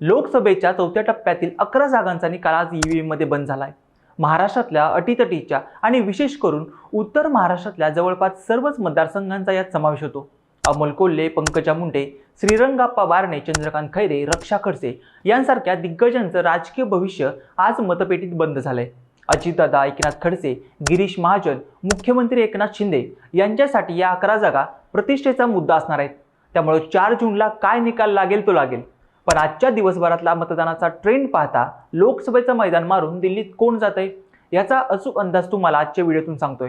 लोकसभेच्या चौथ्या टप्प्यातील अकरा जागांचा निकाल आज ईव्हीएममध्ये बंद आहे महाराष्ट्रातल्या अटीतटीच्या आणि विशेष करून उत्तर महाराष्ट्रातल्या जवळपास सर्वच मतदारसंघांचा यात समावेश होतो. अमोल कोल्हे पंकजा मुंडे श्रीरंगाप्पा बारणे चंद्रकांत खैरे रक्षा खडसे यांसारख्या दिग्गजांचं राजकीय भविष्य आज मतपेटीत बंद झालंय. अजितदादा एकनाथ खडसे गिरीश महाजन मुख्यमंत्री एकनाथ शिंदे यांच्यासाठी या अकरा जागा प्रतिष्ठेचा मुद्दा असणार आहेत. त्यामुळे चार जूनला काय निकाल लागेल तो लागेल. पण आजच्या दिवसभरातला मतदानाचा ट्रेंड पाहता लोकसभेचं मैदान मारून दिल्लीत कोण जात आहे याचा अचूक अंदाज तुम्हाला आजच्या व्हिडिओतून सांगतोय.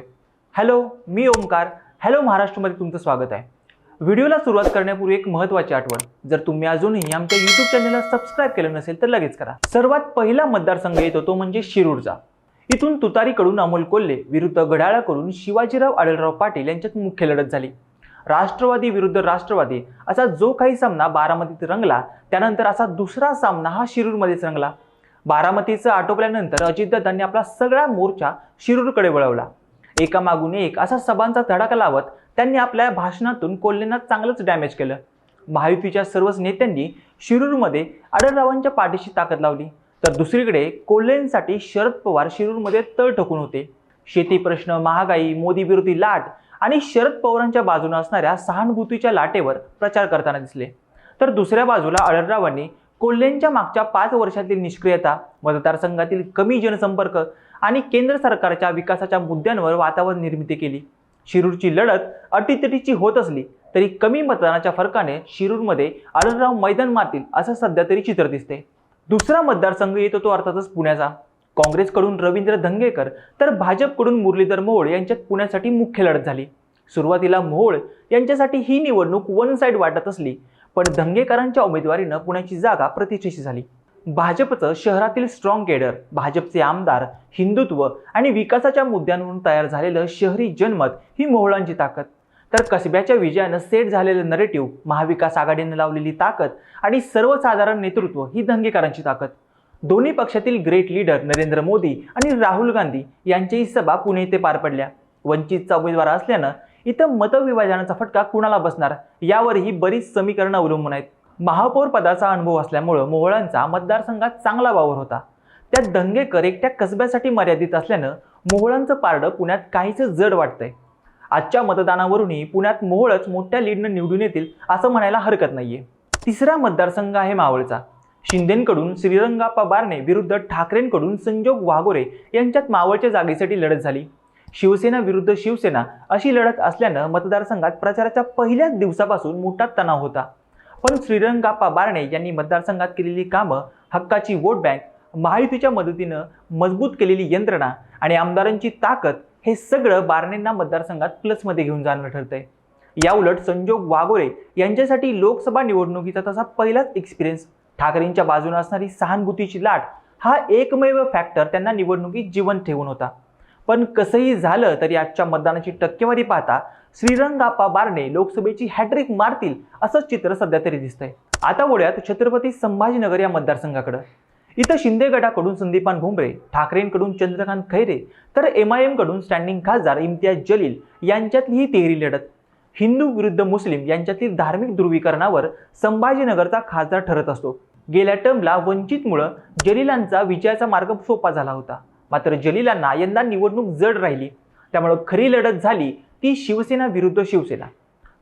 हॅलो मी ओमकार हॅलो महाराष्ट्रमध्ये तुमचं स्वागत आहे. व्हिडिओला सुरुवात करण्यापूर्वी एक महत्त्वाची आठवण. जर तुम्ही अजूनही आमच्या यूट्यूब चॅनलला सबस्क्राईब केलं नसेल तर लगेच करा. सर्वात पहिला मतदारसंघ येतो तो म्हणजे शिरूरचा. इथून तुतारीकडून अमोल कोल्हे विरुद्ध घड्याळाकडून शिवाजीराव आढळराव पाटील यांच्यात मुख्य लढत झाली. राष्ट्रवादी विरुद्ध राष्ट्रवादी असा जो काही सामना बारामतीत रंगला त्यानंतर असा दुसरा सामना हा शिरूरमध्येच रंगला. बारामतीचं आटोपल्यानंतर अजितदादांनी आपला सगळा मोर्चा शिरूरकडे वळवला. एकामागून एक असा सभांचा धडाका लावत त्यांनी आपल्या भाषणातून कोल्हेंना चांगलंच डॅमेज केलं. महायुतीच्या सर्वच नेत्यांनी शिरूरमध्ये आढळरावांच्या पाठीशी ताकद लावली. तर दुसरीकडे कोल्हेंसाठी शरद पवार शिरूरमध्ये तळ ठोकून होते. शेती प्रश्न महागाई मोदी विरोधी लाट आणि शरद पवारांच्या बाजूने असणाऱ्या सहानुभूतीच्या लाटेवर प्रचार करताना दिसले. तर दुसऱ्या बाजूला आढळरावांनी कोल्हेंच्या मागच्या पाच वर्षातील निष्क्रियता मतदारसंघातील कमी जनसंपर्क आणि केंद्र सरकारच्या विकासाच्या मुद्द्यांवर वातावरण निर्मिती केली. शिरूरची लढत अटीतटीची होत असली तरी कमी मतदानाच्या फरकाने शिरूरमध्ये आढळराव मैदान मारतील असं सध्या तरी चित्र दिसते. दुसरा मतदारसंघ येतो तो अर्थातच पुण्याचा. काँग्रेसकडून रवींद्र धंगेकर तर भाजपकडून मुरलीधर मोहोळ यांच्यात पुण्यासाठी मुख्य लढत झाली. सुरुवातीला मोहोळ यांच्यासाठी ही निवडणूक वन साईड वाटत असली पण धंगेकरांच्या उमेदवारीनं पुण्याची जागा प्रतिष्ठेची झाली. भाजपचं शहरातील स्ट्रॉंग केडर भाजपचे आमदार हिंदुत्व आणि विकासाच्या मुद्द्यांवरून तयार झालेलं शहरी जनमत ही मोहळांची ताकद. तर कसब्याच्या विजयानं सेट झालेलं नरेटिव्ह महाविकास आघाडीनं लावलेली ताकद आणि सर्वसाधारण नेतृत्व ही धंगेकरांची ताकद. दोन्ही पक्षातील ग्रेट लीडर नरेंद्र मोदी आणि राहुल गांधी यांच्याही सभा पुणे येथे पार पडल्या. वंचितचा उमेदवार असल्यानं इथं मतविभाजनाचा फटका कुणाला बसणार? यावरही बरीच समीकरणं अवलंबून आहेत. महापौर पदाचा अनुभव असल्यामुळं मोहळांचा मतदारसंघात चांगला वावर होता. त्यात दंगेकर एकट्या कसब्यासाठी मर्यादित असल्यानं मोहळांचं पारडं पुण्यात काहीच जड वाटतंय. आजच्या मतदानावरूनही पुण्यात मोहळच मोठ्या लीडनं निवडून येतील असं म्हणायला हरकत नाहीये. तिसरा मतदारसंघ आहे मावळचा. शिंदेकडून श्रीरंगाप्पा बारणे विरुद्ध ठाकरेंकडून संजोग वाघोरे यांच्यात मावळच्या जागेसाठी लढत झाली. शिवसेना विरुद्ध शिवसेना अशी लढत असल्यानं मतदारसंघात प्रचाराच्या पहिल्याच दिवसापासून मोठा तणाव होता. पण श्रीरंगाप्पा बारणे यांनी मतदारसंघात केलेली कामं हक्काची वोट बँक महायुतीच्या मदतीनं मजबूत केलेली यंत्रणा आणि आमदारांची ताकद हे सगळं बारणेंना मतदारसंघात प्लसमध्ये घेऊन जाणं ठरतंय. याउलट संजोग वाघोरे यांच्यासाठी लोकसभा निवडणुकीचा तसा पहिलाच एक्सपिरियन्स ठाकरेंच्या बाजूने असणारी सहानुभूतीची लाट हा एकमेव फॅक्टर त्यांना निवडणुकीत जीवन ठेवून होता. पण कसंही झालं तरी आजच्या मतदानाची टक्केवारी पाहता श्रीरंगाप्पा बारणे लोकसभेची हॅट्रिक मारतील असं चित्र सध्या तरी दिसतंय. आता वळ्यात छत्रपती संभाजीनगर या मतदारसंघाकडं. इथं शिंदे गटाकडून संदीपान घुंबरे ठाकरेंकडून चंद्रकांत खैरे तर एम आय एमकडून स्टँडिंग खासदार इम्तियाज जलील यांच्यातली ही तिहेरी लढत. हिंदू विरुद्ध मुस्लिम यांच्यातील धार्मिक ध्रुवीकरणावर संभाजीनगरचा खासदार ठरत असतो. गेल्या टर्मला वंचितमुळं जलीलांचा विजयाचा मार्ग सोपा झाला होता. मात्र जलीलांना यंदा निवडणूक जड राहिली. त्यामुळं खरी लढत झाली ती शिवसेना विरुद्ध शिवसेना.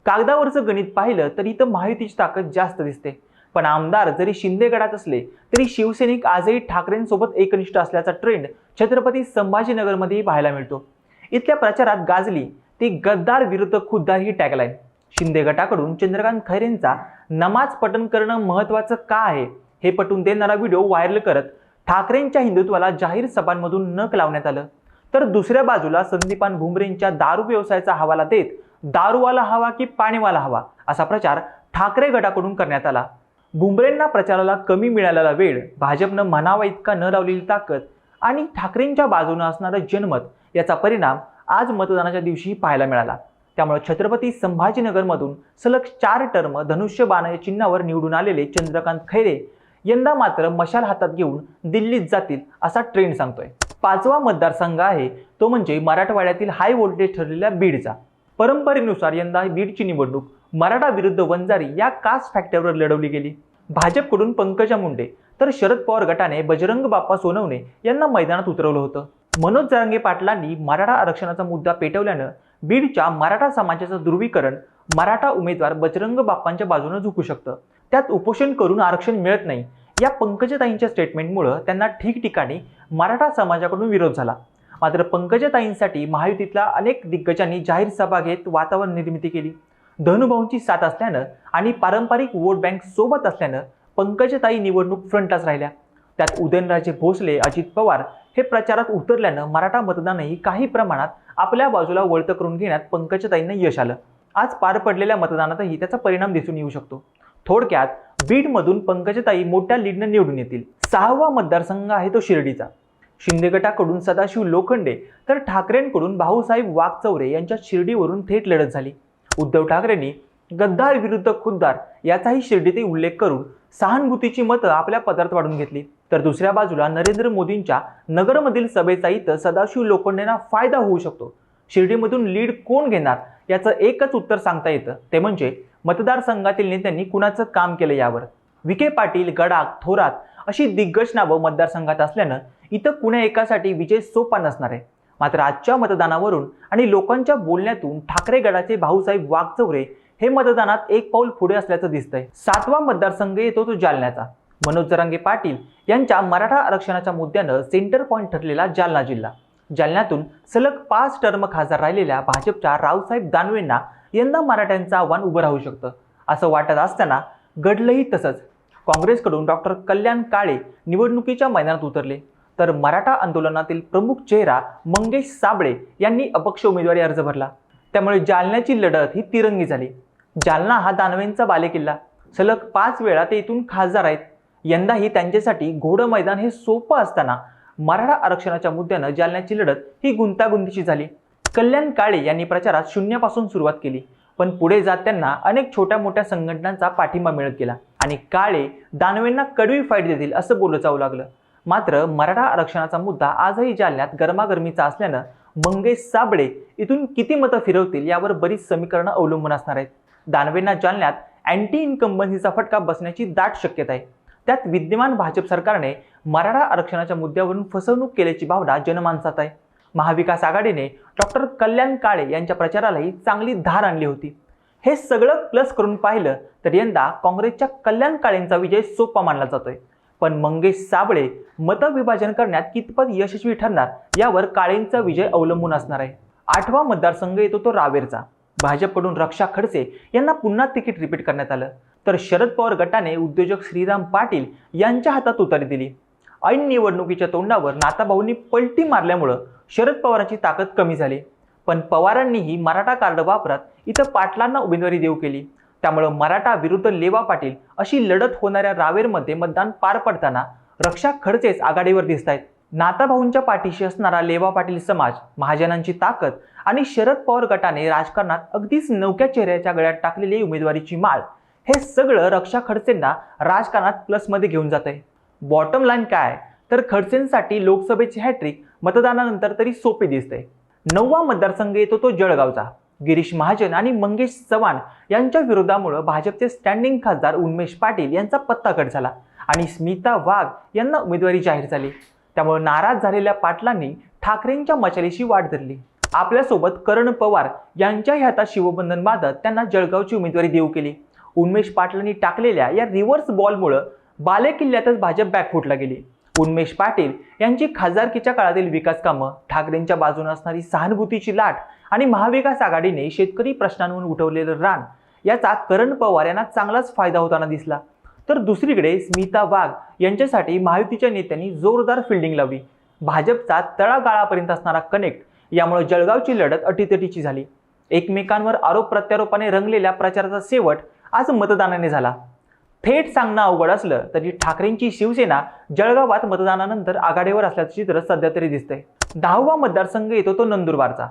कागदावरचं गणित पाहिलं तर इथं महायुतीची ताकद जास्त दिसते. पण आमदार जरी शिंदे गडात असले तरी शिवसैनिक आजही ठाकरेंसोबत एकनिष्ठ असल्याचा ट्रेंड छत्रपती संभाजीनगरमध्येही पाहायला मिळतो. इथल्या प्रचारात गाजली ती गद्दार विरुद्ध खुद्दार ही टॅगलाईन शिंदे गटाकडून चंद्रकांत खैरेंचा नमाज पठण करणं महत्त्वाचं का आहे? हे पटून देणारा व्हिडिओ व्हायरल करत ठाकरेंच्या हिंदुत्वाला जाहीर सभांमधून नक लावण्यात आलं. तर दुसऱ्या बाजूला संदीपान भुमरेंच्या दारू व्यवसायाचा हवाला देत दारूवाला हवा की पाणीवाला हवा असा प्रचार ठाकरे गटाकडून करण्यात आला. भुमरेंना प्रचाराला कमी मिळालेला वेळ भाजपनं म्हणावा इतका न लावलेली ताकद आणि ठाकरेंच्या बाजूनं असणारं जनमत याचा परिणाम आज मतदानाच्या दिवशी पाहायला मिळाला. त्यामुळे छत्रपती संभाजीनगरमधून सलग चार टर्म धनुष्य बाण या चिन्हावर निवडून आलेले चंद्रकांत खैरे यंदा मात्र मशाल हातात घेऊन दिल्लीत जातील असा ट्रेंड सांगतोय. पाचवा मतदारसंघ आहे तो म्हणजे मराठवाड्यातील हाय व्होल्टेज ठरलेल्या बीडचा. परंपरेनुसार यंदा बीडची निवडणूक मराठा विरुद्ध वंजारी या कास्ट फॅक्टरवर लढवली गेली. भाजपकडून पंकजा मुंडे तर शरद पवार गटाने बजरंग बाप्पा सोनवणे यांना मैदानात उतरवलं होतं. मनोज जरांगे पाटलांनी मराठा आरक्षणाचा मुद्दा पेटवल्यानं बीडच्या मराठा समाजाचं ध्रुवीकरण मराठा उमेदवार बजरंग बाप्पांच्या बाजूने झुकू शकतं. त्यात उपोषण करून आरक्षण मिळत नाही. या पंकजताईंच्या स्टेटमेंटमुळं त्यांना ठिकठिकाणी मराठा समाजाकडून विरोध झाला. मात्र पंकजाताईंसाठी महायुतीतल्या अनेक दिग्गजांनी जाहीर सभा घेत वातावरण निर्मिती केली. धनुभाऊंची साथ असल्यानं आणि पारंपरिक वोट बँक सोबत असल्यानं पंकजताई निवडणूक फ्रंटलाच राहिल्या. त्यात उदयनराजे भोसले अजित पवार हे प्रचारात उतरल्यानं मराठा मतदानही काही प्रमाणात आपल्या बाजूला वळतं करून घेण्यात पंकजताईंना यश आलं. आज पार पडलेल्या मतदानातही त्याचा परिणाम दिसून येऊ शकतो. थोडक्यात बीडमधून पंकजताई मोठ्या लीडनं निवडून येतील. सहावा मतदारसंघ आहे तो शिर्डीचा. शिंदे गटाकडून सदाशिव लोखंडे तर ठाकरेंकडून भाऊसाहेब वाघचौरे यांच्या शिर्डीवरून थेट लढत झाली. उद्धव ठाकरेंनी गद्दार विरुद्ध खुद्दार याचाही शिर्डीतही उल्लेख करून सहानुभूतीची मतं आपल्या पदरात वाढून घेतली. तर दुसऱ्या बाजूला नरेंद्र मोदींच्या नगरमधील सभेचा इथं सदाशिव लोखंडेंना फायदा होऊ शकतो. शिर्डीमधून लीड कोण घेणार? याचं एकच उत्तर सांगता येतं. ते म्हणजे मतदारसंघातील नेत्यांनी कुणाचं काम केलं यावर? विखे पाटील गडाख थोरात अशी दिग्गज नावं मतदारसंघात असल्यानं इथं कुण्या एकासाठी विजय सोपा नसणार आहे. मात्र आजच्या मतदानावरून आणि लोकांच्या बोलण्यातून ठाकरे गडाचे भाऊसाहेब वाघचौरे हे मतदानात एक पाऊल पुढे असल्याचं दिसतंय. सातवा मतदारसंघ येतो तो जालन्याचा. मनोज जरांगे पाटील यांच्या मराठा आरक्षणाच्या मुद्द्यानं सेंटर पॉईंट ठरलेला जालना जिल्हा. जालन्यातून सलग पाच टर्म खासदार राहिलेल्या भाजपच्या रावसाहेब दानवेंना यंदा मराठ्यांचं आव्हान उभं राहू शकतं असं वाटत असताना घडलंही तसंच. काँग्रेसकडून डॉक्टर कल्याण काळे निवडणुकीच्या मैदानात उतरले. तर मराठा आंदोलनातील प्रमुख चेहरा मंगेश साबळे यांनी अपक्ष उमेदवारी अर्ज भरला. त्यामुळे जालन्याची लढत ही तिरंगी झाली. जालना हा दानवेंचा बालेकिल्ला. सलग पाच वेळा ते इथून खासदार आहेत. यंदाही त्यांच्यासाठी घोडं मैदान हे सोपं असताना मराठा आरक्षणाच्या मुद्द्यानं जालन्याची लढत ही गुंतागुंतीची झाली. कल्याण काळे यांनी प्रचारात शून्यापासून सुरुवात केली. पण पुढे जात त्यांना अनेक छोट्या मोठ्या संघटनांचा पाठिंबा मिळत गेला आणि काळे दानवेंना कडवी फाईट देतील असं बोललं जाऊ लागलं. मात्र मराठा आरक्षणाचा मुद्दा आजही जालन्यात गरमागरमीचा असल्यानं मंगेश साबळे इथून किती मतं फिरवतील यावर बरीच समीकरणं अवलंबून असणार आहेत. दानवेंना जालन्यात अँटी इन्कम्बन्सीचा फटका बसण्याची दाट शक्यता आहे. त्यात विद्यमान भाजप सरकारने मराठा आरक्षणाच्या मुद्द्यावरून फसवणूक केल्याची भावना जनमानसात आहे. महाविकास आघाडीने डॉक्टर कल्याण काळे यांच्या प्रचारालाही चांगली धार आणली होती. हे सगळं प्लस करून पाहिलं तर यंदा काँग्रेसच्या कल्याण काळेंचा विजय सोपा मानला जातोय. पण मंगेश साबळे मतविभाजन करण्यात कितपत यशस्वी ठरणार यावर काळेंचा विजय अवलंबून असणार आहे. आठवा मतदारसंघ येतो तो रावेरचा. भाजपकडून रक्षा खडसे यांना पुन्हा तिकीट रिपीट करण्यात आलं. तर शरद पवार गटाने उद्योजक श्रीराम पाटील यांच्या हातात उतारी दिली. ऐन निवडणुकीच्या तोंडावर नाताभाऊंनी पलटी मारल्यामुळं शरद पवारांची ताकद कमी झाली. पण पवारांनीही मराठा कार्ड वापरत इथं पाटलांना उमेदवारी देऊ केली. त्यामुळं मराठा विरुद्ध लेवा पाटील अशी लढत होणाऱ्या रावेरमध्ये मतदान पार पडताना रक्षा खडसेच आघाडीवर दिसत आहेत नाताभाऊंच्या पाठीशी असणारा लेवा पाटील समाज महाजनांची ताकद आणि शरद पवार गटाने राजकारणात अगदीच नवक्या चेहऱ्याच्या गळ्यात टाकलेली उमेदवारीची माळ हे सगळं रक्षा खडसेंना राजकारणात प्लसमध्ये घेऊन जात आहे बॉटम लाईन काय? तर खडसेंसाठी लोकसभेची हॅट्रिक मतदानानंतर तरी सोपी दिसते. नववा मतदारसंघ येतो तो जळगावचा. गिरीश महाजन आणि मंगेश चव्हाण यांच्या विरोधामुळे भाजपचे स्टँडिंग खासदार उन्मेश पाटील यांचा पत्ता कट झाला आणि स्मिता वाघ यांना उमेदवारी जाहीर झाली. त्यामुळे नाराज झालेल्या पाटलांनी ठाकरेंच्या मशालीशी वाट धरली. आपल्यासोबत करण पवार यांच्याही हातात शिवबंधन बांधत त्यांना जळगावची उमेदवारी देऊ केली. उन्मेष पाटलांनी टाकलेल्या या रिव्हर्स बॉलमुळं बालेकिल्ल्यातच भाजप बॅकफुटला गेली. उन्मेष पाटील यांची खासदारकीच्या काळातील विकास कामं ठाकरेंच्या बाजूने असणारी सहानुभूतीची लाट आणि महाविकास आघाडीने शेतकरी प्रश्नांवरून उठवलेलं रान याचा करण पवार यांना चांगलाच फायदा होताना दिसला. तर दुसरीकडे स्मिता वाघ यांच्यासाठी महायुतीच्या नेत्यांनी जोरदार फिल्डिंग लावली. भाजपचा तळागाळापर्यंत असणारा कनेक्ट यामुळे जळगावची लढत अटीतटीची झाली. एकमेकांवर आरोप प्रत्यारोपाने रंगलेल्या प्रचाराचा शेवट आज मतदानाने झाला. थेट सांगणं अवघड असलं तरी ठाकरेंची शिवसेना जळगावात मतदानानंतर आघाडीवर असल्याचं चित्र सध्या तरी दिसतंय. दहावा मतदारसंघ येतो तो नंदुरबारचा.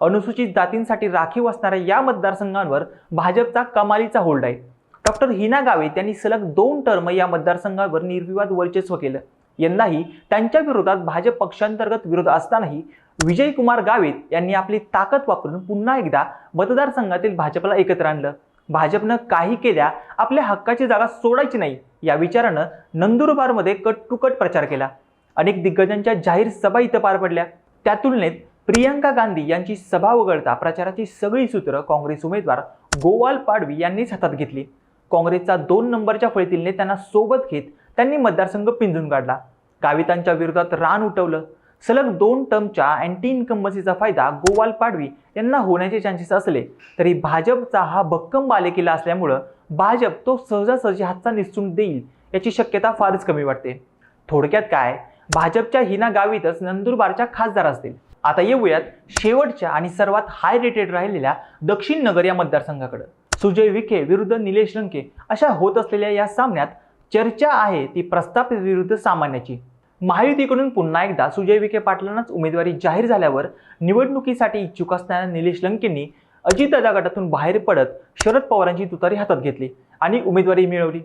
अनुसूचित जातींसाठी राखीव असणाऱ्या या मतदारसंघांवर भाजपचा कमालीचा होल्ड आहे. डॉक्टर हिना गावे यांनी सलग दोन टर्म या मतदारसंघावर निर्विवाद वर्चस्व केलं. यंदाही त्यांच्या विरोधात भाजप पक्षांतर्गत विरोध असतानाही विजयकुमार गावित यांनी आपली ताकद वापरून पुन्हा एकदा मतदारसंघातील भाजपला एकत्र आणलं. भाजपनं काही केल्या आपल्या हक्काची जागा सोडायची नाही या विचारानं नंदुरबारमध्ये कट टू कट प्रचार केला. अनेक दिग्गजांच्या जाहीर सभा इथं पार पडल्या. त्या तुलनेत प्रियंका गांधी यांची सभा वगळता प्रचाराची सगळी सूत्र काँग्रेस उमेदवार गोवाल पाडवी यांनीच हातात घेतली. काँग्रेसचा दोन नंबरच्या फळीतील नेत्यांना सोबत घेत त्यांनी मतदारसंघ पिंजून काढला. गावितांच्या विरोधात रान उठवलं. सलग दोन टर्मच्या अँटी इन्कम्बसीचा फायदा गोवाल पाडवी यांना होण्याचे चान्सेस असले तरी भाजपचा हा भक्कम बालेकिल्ला असल्यामुळं भाजप तो सहजासहजी हातचा निसटून देईल याची शक्यता फारच कमी वाटते. थोडक्यात काय? भाजपच्या हिना गावीतच नंदुरबारच्या खासदार असतील. आता येऊयात शेवटच्या आणि सर्वात हाय रेटेड राहिलेल्या दक्षिण नगर या मतदारसंघाकडं. सुजय विखे विरुद्ध निलेश लंके अशा होत असलेल्या या सामन्यात चर्चा आहे ती प्रस्थापित विरुद्ध सामान्याची. महायुतीकडून पुन्हा एकदा सुजय विखे पाटलांनाच उमेदवारी जाहीर झाल्यावर निवडणुकीसाठी इच्छुक असणाऱ्या निलेश लंकेंनी अजितदादा गटातून बाहेर पडत शरद पवारांची तुतारी हातात घेतली आणि उमेदवारी मिळवली.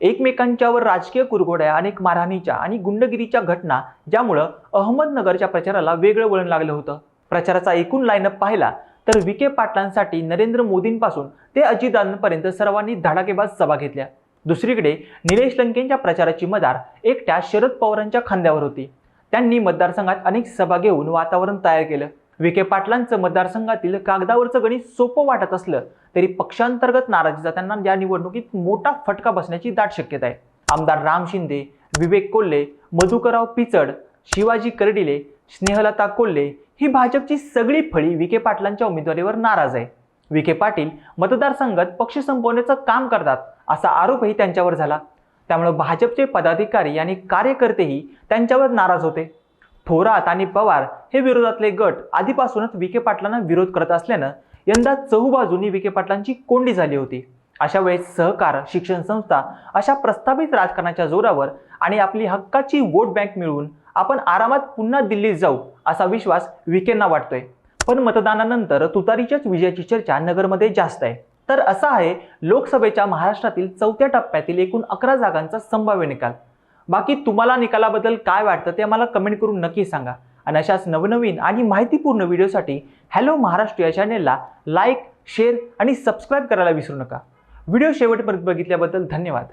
एकमेकांच्यावर राजकीय कुरघोड्या अनेक मारहाणीच्या आणि गुंडगिरीच्या घटना ज्यामुळं अहमदनगरच्या प्रचाराला वेगळं वळण लागलं होतं. प्रचाराचा एकूण लाईनअप पाहिला तर विखे पाटलांसाठी नरेंद्र मोदींपासून ते अजितदादांपर्यंत सर्वांनी धडाकेबाज सभा घेतल्या. दुसरीकडे निलेश लंकेंच्या प्रचाराची मदार एकट्या शरद पवारांच्या खांद्यावर होती. त्यांनी मतदारसंघात अनेक सभा घेऊन वातावरण तयार केलं. विखे पाटलांचं मतदारसंघातील कागदावरचं गणित सोपं वाटत असलं तरी पक्षांतर्गत नाराजीचा त्यांना या निवडणुकीत मोठा फटका बसण्याची दाट शक्यता आहे. आमदार राम शिंदे विवेक कोल्हे मधुकरराव पिचड शिवाजी कर्डिले स्नेहलता कोल्हे ही भाजपची सगळी फळी विखे पाटलांच्या उमेदवारीवर नाराज आहे. विखे पाटील मतदारसंघात पक्ष संपवण्याचं काम करतात असा आरोपही त्यांच्यावर झाला. त्यामुळे भाजपचे पदाधिकारी आणि कार्यकर्तेही त्यांच्यावर नाराज होते. थोरात आणि पवार हे विरोधातले गट आधीपासूनच विखे पाटलांना विरोध करत असल्यानं यंदा चहूबाजूनी विखे पाटलांची कोंडी झाली होती. अशा वेळेस सहकार शिक्षण संस्था अशा प्रस्थापित राजकारणाच्या जोरावर आणि आपली हक्काची वोट बँक मिळवून आपण आरामात पुन्हा दिल्लीत जाऊ असा विश्वास विखेंना वाटतोय. पण मतदानानंतर तुतारीच्याच विजयाची चर्चा नगरमध्ये जास्त आहे. तर असा आहे लोकसभेच्या महाराष्ट्रातील चौथ्या टप्प्यातील एकूण अकरा जागांचा संभाव्य निकाल. बाकी तुम्हाला निकालाबद्दल काय वाटतं ते आम्हाला कमेंट करून नक्की सांगा. आणि अशाच नवनवीन आणि माहितीपूर्ण व्हिडिओसाठी हॅलो महाराष्ट्र या चॅनेलला लाईक शेअर आणि सबस्क्राईब करायला विसरू नका. व्हिडिओ शेवटपर्यंत बघितल्याबद्दल धन्यवाद.